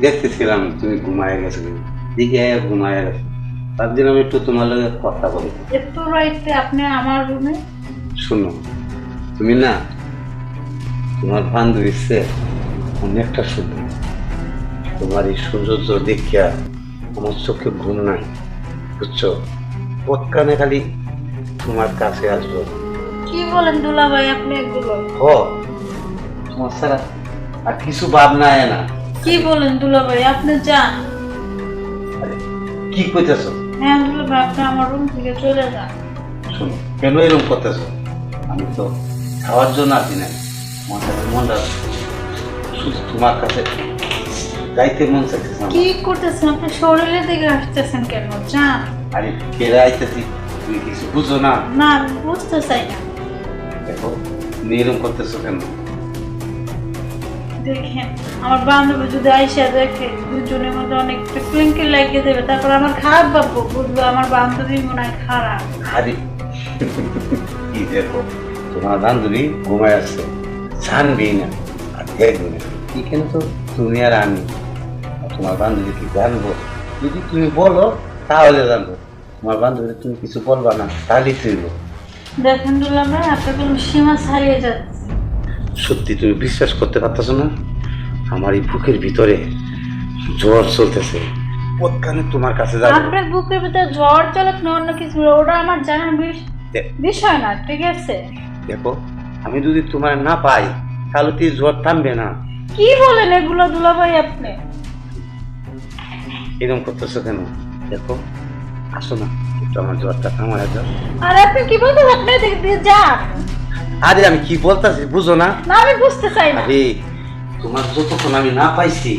দেখতেছিলাম তুমি ঘুমায় গেছো। দিকে ঘুমায় গেছো। তার জন্য আমি একটু তোমার লগে কথা বলি। এত রাইতে আপনি আমার রুমে? শোনো তুমি না তোমার বান্ধবীর সে অনেকটা সুন্দর তোমার এই সৌন্দর্য দেখিয়া আমার চোখে ঘুম নাই বুঝছ? পৎকানে খালি তোমার কাছে আসব। কি বলেন দুলা ভাই আপনি এগুলো? হ তোমার ছাড়া আর কিছু ভাবনা আয় না। কি বলেন দুলা ভাই আপনি যান। কি কইতেছ? হ্যাঁ দুলা ভাই আপনি আমার রুম থেকে চলে যান। শোনো কেন এরকম করতেছ? আমি তো খাওয়ার জন্য আসি আমার কাছে মনটা শুধু তোমার কাছে যাইতে মন চাইতেছে। কি করতেছেন? আপনি শরীরের দিকে আসতেছেন কেন? যান। আরে ফেরে আইতেছি। তুমি কিছু বুঝো না? না বুঝতে চাই না। দেখো তুমি এরকম করতেছো কেন? দেখেন আমার বান্ধবী যদি আইসা দেখে দুজনের মধ্যে অনেকটা ক্লিঙ্কি লাগিয়ে দেবে তারপর আমার খারাপ ভাববো বুঝব আমার বান্ধবী মনে হয় খারাপ। আরে কি দেখো তোমার বান্ধবী ঘুমায় আসছে জানবি না আর দেখবি না। এখানে তো তুমি আর আমি তোমার বান্ধবী কি জানব? যদি তুমি বলো তাহলে জানব। তোমার বান্ধবী তুমি কিছু বলবা না তাহলেই ফিরবো দেখেন দুলা ভাই আপনার কোনো সীমা ছাড়িয়ে যাচ্ছে। সত্যি তুমি বিশ্বাস করতে পারতেছো না? আমার এই বুকের ভিতরে জ্বর চলতেছে। ওখানে তোমার কাছে যাব। আপনার বুকের ভিতরে জ্বর চলে না অন্য কিছু ওটা আমার জানার বিষ- বিষয় না ঠিক আছে? দেখো আমি যদি তোমার না পাই তাহলে তো এই জ্বর থামবে না। কি বলেন এগুলো দুলা ভাই আপনি? এরকম করতেছো কেন? দেখো আসো না একটু আমার জ্বরটা থামায় দাও। আর আপনি কি বলতে আপনি এদিক দিয়ে যান। আরে আমি কি বলতেছি বুঝো না? না আমি বুঝতে চাই না। আরে তোমার যতক্ষণ আমি না পাইছি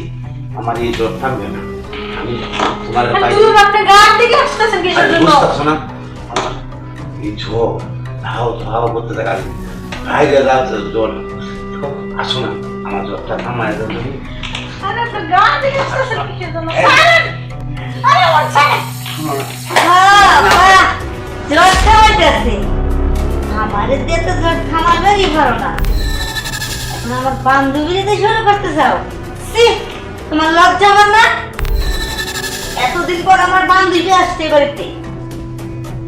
আমার এই জ্বর থামবে না। আমি তোমার পাইছি। আপনি গান দিকে আসতেছেন কিসের জন্য? বুঝতেছো না? আমার এই জ্বর ধাও ধাও করতে থাকে বাইরে যাচ্ছে জ্বর। আসো না আমার জ্বরটা থামায় দাও তুমি। আরে আপনি গান দিকে আসতেছেন কিসের জন্য! আরে আমার ছাড়েন! শোনো না। জ্বর খাওয়াইতেছে আমারে দিয়ে তো জ্বর থামাবেই পারো না। এখন আমার বান্ধবীদের শুরু করতে চাও? সি তোমার লজ্জা আমার না? এতদিন পর আমার বান্ধবী আসছে বাড়িতে।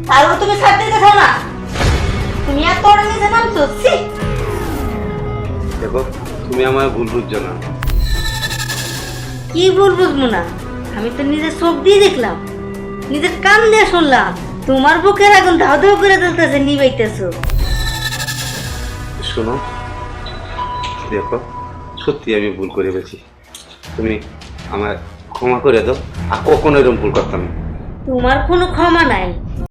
তারও তুমি ছাড়তে দিতে না। তুমি এত বড় নিচে নামছো সি দেখো তুমি আমার ভুল বুঝছ না। কি ভুল বুঝব না? আমি তো নিজের চোখ দিয়ে দেখলাম। নিজের কান দিয়ে শুনলাম। তোমার বুকের আগুন ধাও ধাও করে তুলতেছে নিবাইতেছো। শোনো, দেখো, সত্যি আমি ভুল করে ফেলছি। তুমি আমার ক্ষমা করে দাও, আর কখনো এরকম ভুল করতাম না। তোমার কোনো ক্ষমা নাই।